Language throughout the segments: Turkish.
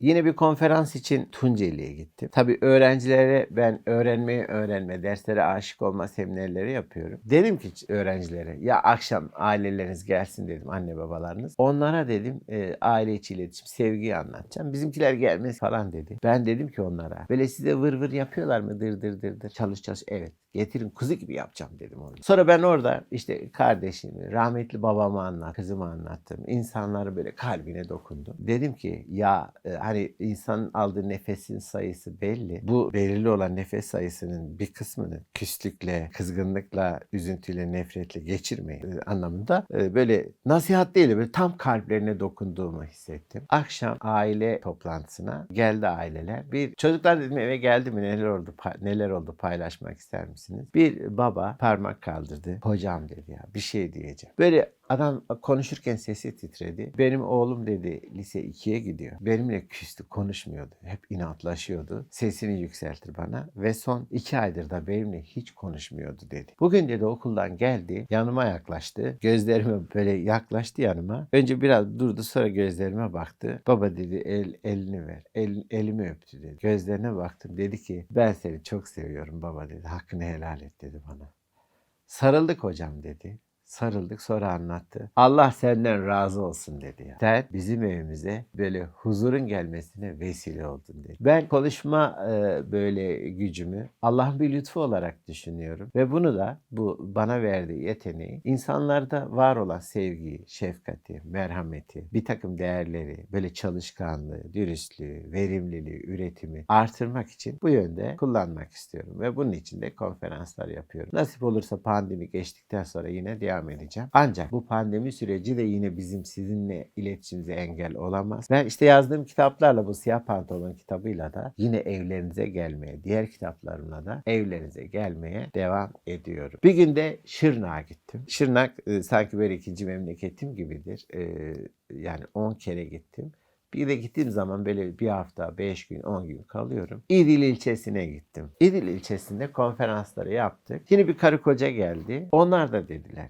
Yine bir konferans için Tunceli'ye gittim. Tabii öğrencilere ben öğrenmeye öğrenme, derslere aşık olma seminerleri yapıyorum. Dedim ki öğrencilere ya akşam aileleriniz gelsin dedim anne babalarınız. Onlara dedim e, aile içi iletişim, sevgiyi anlatacağım. Bizimkiler gelmez falan dedi. Ben dedim ki onlara böyle size vır vır yapıyorlar mı dır dır dır dır çalış çalış. Evet getirin kuzu gibi yapacağım dedim onu. Sonra ben orada işte kardeşimi, rahmetli babamı anlat, kızımı anlattım. İnsanları böyle kalbine dokundum. Dedim ki ya e, hani insanın aldığı nefesin sayısı belli. Bu belirli olan nefes sayısının bir kısmını küslükle, kızgınlıkla, üzüntüyle, nefretle geçirmeyin e, anlamında e, böyle nasihat değil de böyle tam kalplerine dokunduğumu hissettim. Akşam aile toplantısına geldi aileler. Bir çocuklar dedim eve geldi mi neler oldu neler oldu paylaşmak ister misiniz? Bir baba parmak kaldırdı. Hocam dedi ya bir şey diyeceğim. Böyle adam konuşurken sesi titredi. Benim oğlum dedi lise 2'ye gidiyor. Benimle küstü konuşmuyordu. Hep inatlaşıyordu. Sesini yükseltir bana ve son iki aydır da benimle hiç konuşmuyordu dedi. Bugün dedi okuldan geldi yanıma yaklaştı. Gözlerime böyle yaklaştı yanıma. Önce biraz durdu sonra gözlerime baktı. Baba dedi el, elini ver. El, elimi öptü dedi. Gözlerine baktım. Dedi ki ben seni çok seviyorum baba dedi. Hakkını helal et dedi bana. Sarıldık hocam dedi. Sarıldık sonra anlattı. Allah senden razı olsun dedi ya. Sen bizim evimize böyle huzurun gelmesine vesile oldun dedi. Ben konuşma e, böyle gücümü Allah'ın bir lütfu olarak düşünüyorum. Ve bunu da bu bana verdiği yeteneği insanlarda var olan sevgiyi, şefkati, merhameti, bir takım değerleri, böyle çalışkanlığı, dürüstlüğü, verimliliği, üretimi artırmak için bu yönde kullanmak istiyorum. Ve bunun için de konferanslar yapıyorum. Nasip olursa pandemi geçtikten sonra yine devam edeceğim. Ancak bu pandemi süreci de yine bizim sizinle iletişimimize engel olamaz. Ben işte yazdığım kitaplarla bu Siyah Pantolon kitabıyla da yine evlerinize gelmeye, diğer kitaplarımla da evlerinize gelmeye devam ediyorum. Bir gün de Şırnak'a gittim. Şırnak e, sanki böyle ikinci memleketim gibidir. E, yani 10 kere gittim. Bir de gittiğim zaman böyle bir hafta, beş gün, on gün kalıyorum. İdil ilçesine gittim. İdil ilçesinde konferansları yaptık. Yine bir karı koca geldi. Onlar da dediler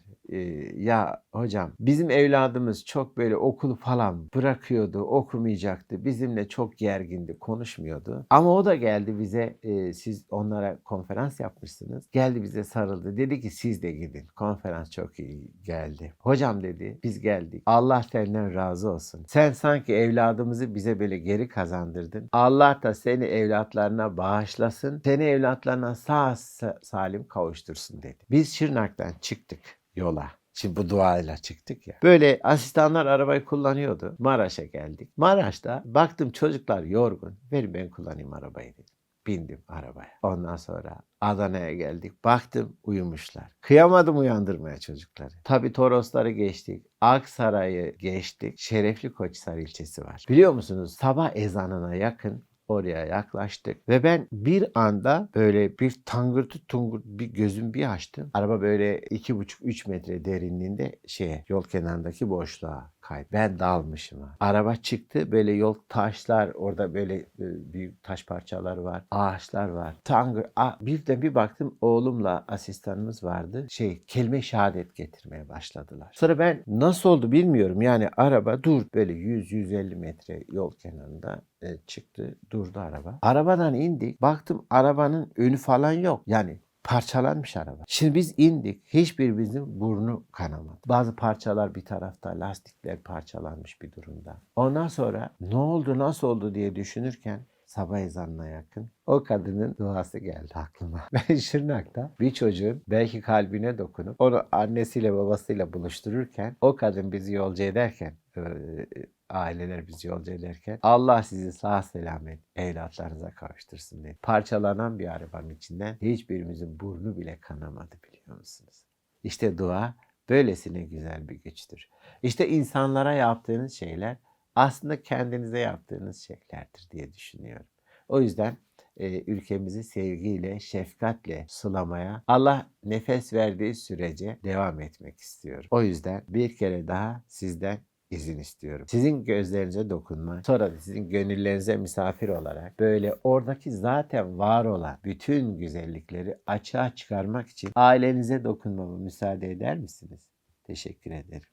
ya hocam bizim evladımız çok böyle okulu falan bırakıyordu, okumayacaktı. Bizimle çok gergindi, konuşmuyordu. Ama o da geldi bize, e, siz onlara konferans yapmışsınız. Geldi bize sarıldı. Dedi ki siz de gidin. Konferans çok iyi geldi. Hocam dedi biz geldik. Allah senden razı olsun. Sen sanki evladımızı bize böyle geri kazandırdın. Allah da seni evlatlarına bağışlasın. Seni evlatlarına sağ sa- salim kavuştursun dedi. Biz Şırnak'tan çıktık yola. Şimdi bu duayla çıktık ya. Böyle asistanlar arabayı kullanıyordu. Maraş'a geldik. Maraş'ta baktım çocuklar yorgun. Verin ben kullanayım arabayı dedim. Bindim arabaya. Ondan sonra Adana'ya geldik. Baktım uyumuşlar. Kıyamadım uyandırmaya çocukları. Tabii Torosları geçtik. Aksaray'ı geçtik. Şerefli Koçhisar ilçesi var. Biliyor musunuz sabah ezanına yakın oraya yaklaştık ve ben bir anda böyle bir tangırtı tungur bir gözüm bir açtım. Araba böyle iki buçuk üç metre derinliğinde şeye yol kenarındaki boşluğa kaydı. Ben dalmışım. Araba çıktı böyle yol taşlar orada böyle e, büyük taş parçaları var. Ağaçlar var. Tangır. A, bir de bir baktım oğlumla asistanımız vardı. Şey kelime şehadet getirmeye başladılar. Sonra ben nasıl oldu bilmiyorum. Yani araba dur böyle 100-150 metre yol kenarında e, çıktı. Durdu araba. Arabadan indik. Baktım arabanın önü falan yok. Yani parçalanmış araba. Şimdi biz indik. Hiçbirimizin burnu kanamadı. Bazı parçalar bir tarafta, lastikler parçalanmış bir durumda. Ondan sonra ne oldu, nasıl oldu diye düşünürken sabah ezanına yakın o kadının duası geldi aklıma. Ben Şırnak'ta bir çocuğun belki kalbine dokunup onu annesiyle babasıyla buluştururken o kadın bizi yolcu ederken aileler bizi yolcu ederken Allah sizi sağ selamet evlatlarınıza kavuştursun dedi. Parçalanan bir arabanın içinden hiçbirimizin burnu bile kanamadı biliyor musunuz? İşte dua böylesine güzel bir güçtür. İşte insanlara yaptığınız şeyler aslında kendinize yaptığınız şeylerdir diye düşünüyorum. O yüzden e, ülkemizi sevgiyle, şefkatle sulamaya Allah nefes verdiği sürece devam etmek istiyorum. O yüzden bir kere daha sizden izin istiyorum. Sizin gözlerinize dokunmak, sonra da sizin gönüllerinize misafir olarak böyle oradaki zaten var olan bütün güzellikleri açığa çıkarmak için ailenize dokunmamı müsaade eder misiniz? Teşekkür ederim.